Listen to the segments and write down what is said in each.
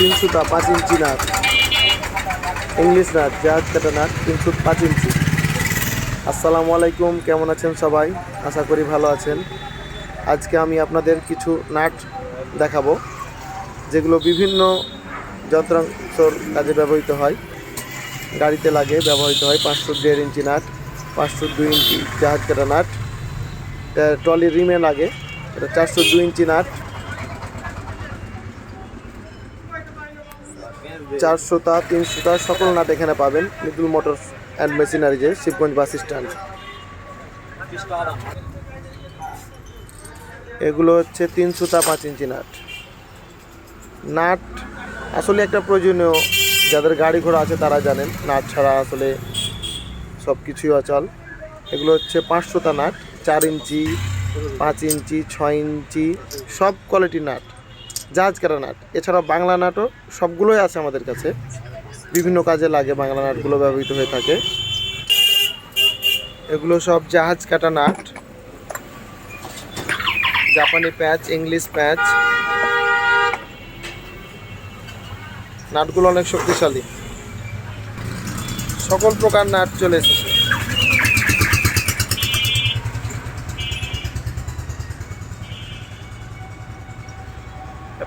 তিন পাঁচ ইঞ্চি nut. English nut জাহাজ কাটা নাট, তিন ফুট পাঁচ ইঞ্চি। আসসালামু আলাইকুম, কেমন আছেন সবাই? আশা করি ভালো আছেন। আজকে আমি আপনাদের কিছু নাট দেখাবো, যেগুলো বিভিন্ন যন্ত্রাংশর কাজে ব্যবহৃত হয়। গাড়িতে লাগে, ব্যবহৃত হয় পাঁচশো দেড় ইঞ্চি নাট পাঁচশো দুই ইঞ্চি জাহাজ কাটা নাট। ট্রলি রিমে লাগে, এটা চারশো দুই ইঞ্চি নাট। চারশোটা, তিনশোটা সকল নাট এখানে পাবেন মিতুল মোটরস অ্যান্ড মেশিনারিজে, শিবগঞ্জ বাস স্ট্যান্ড। এগুলো হচ্ছে তিনশোটা পাঁচ ইঞ্চি নাট। নাট আসলে একটা প্রয়োজনীয়, যাদের গাড়ি ঘোড়া আছে তারা জানেন, নাট ছাড়া আসলে সব কিছুই অচল। এগুলো হচ্ছে পাঁচশোটা নাট, চার ইঞ্চি, পাঁচ ইঞ্চি, ছয় ইঞ্চি, সব কোয়ালিটির নাট। জাহাজ কাটা নাট। এছাড়া বাংলা নাটও সবগুলোই আছে আমাদের কাছে। বিভিন্ন কাজে লাগে বাংলা নাটগুলো ব্যবহৃত হয়ে থাকে। এগুলো সব জাহাজ কাটা নাট। জাপানি প্যাচ, ইংলিশ প্যাচ। নাটগুলো অনেক শক্তিশালী। সকল প্রকার নাট চলে এসেছে।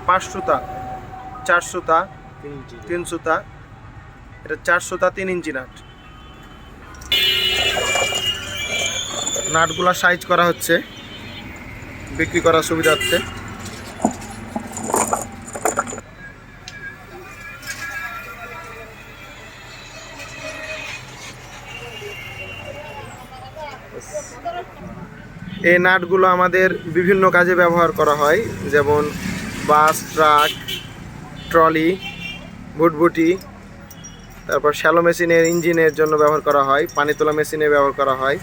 পাঁচশোতা চারশোতা তিনশোতা এটা চারশোতা তিন ইঞ্চি নাট। নাটগুলো সাইজ করা হচ্ছে, বিক্রি করার সুবিধার্থে। এই নাটগুলো আমাদের বিভিন্ন কাজে ব্যবহার করা হয়, যেমন বাস, ট্রাক, ট্রলি, ভুটভুটি, তারপর শ্যালো মেশিনের ইঞ্জিনের জন্য ব্যবহার করা হয়, পানি তোলা মেশিনে ব্যবহার করা হয়।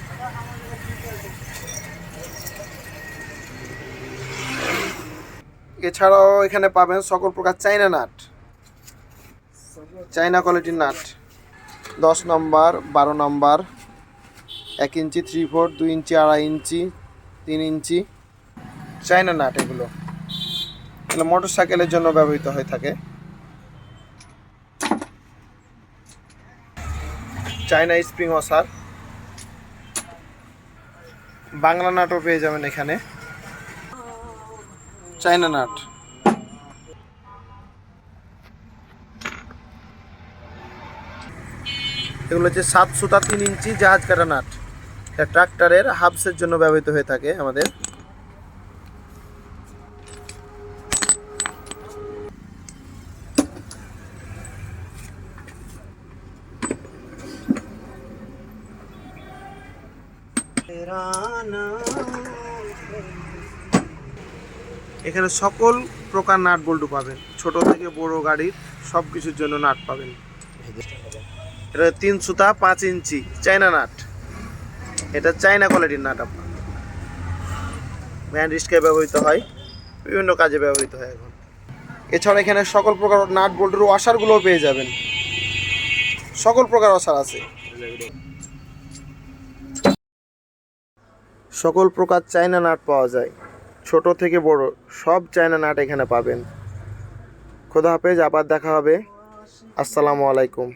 এছাড়াও এখানে পাবেন সকল প্রকার চাইনা নাট। চাইনা কোয়ালিটির নাট। দশ নম্বর, বারো নম্বর, এক ইঞ্চি থ্রি ফোর দুই ইঞ্চি, আড়াই ইঞ্চি, তিন ইঞ্চি। চাইনা নাট এগুলো। মোটর সাইকেলের জন্য ব্যবহৃত হয়ে থাকে। চায়না স্প্রিং ওয়াসার বাংলা নাটও পেয়ে যাবেন এখানে। China nut. এগুলো হচ্ছে সাত সুতা তিন ইঞ্চি জাহাজ কাটা নাট। এটা ট্রাক্টরের হাবসের জন্য ব্যবহৃত হয়ে থাকে আমাদের। এখানে সকল প্রকার নাট বল্টু পাবেন। ছোট থেকে বড় গাড়ির সব কিছুর জন্য নাট পাবেন। এটা তিন সুতা, পাঁচ ইঞ্চি চাইনা নাট। এটা চাইনা কোয়ালিটির নাট আপনার। ভ্যান রিস্কে ব্যবহৃত হয়, বিভিন্ন কাজে ব্যবহৃত হয় এখন। এছাড়া এখানে সকল প্রকার নাট বোল্টের ওয়াশারগুলোও পেয়ে যাবেন। সকল প্রকার ওয়াশার আছে। সকল প্রকার চায়না নাট পাওয়া যায়। ছোট থেকে বড় সব চায়না নাট এখানে পাবেন। খোদা হাফেজ, আবার দেখা হবে। আসসালামু আলাইকুম।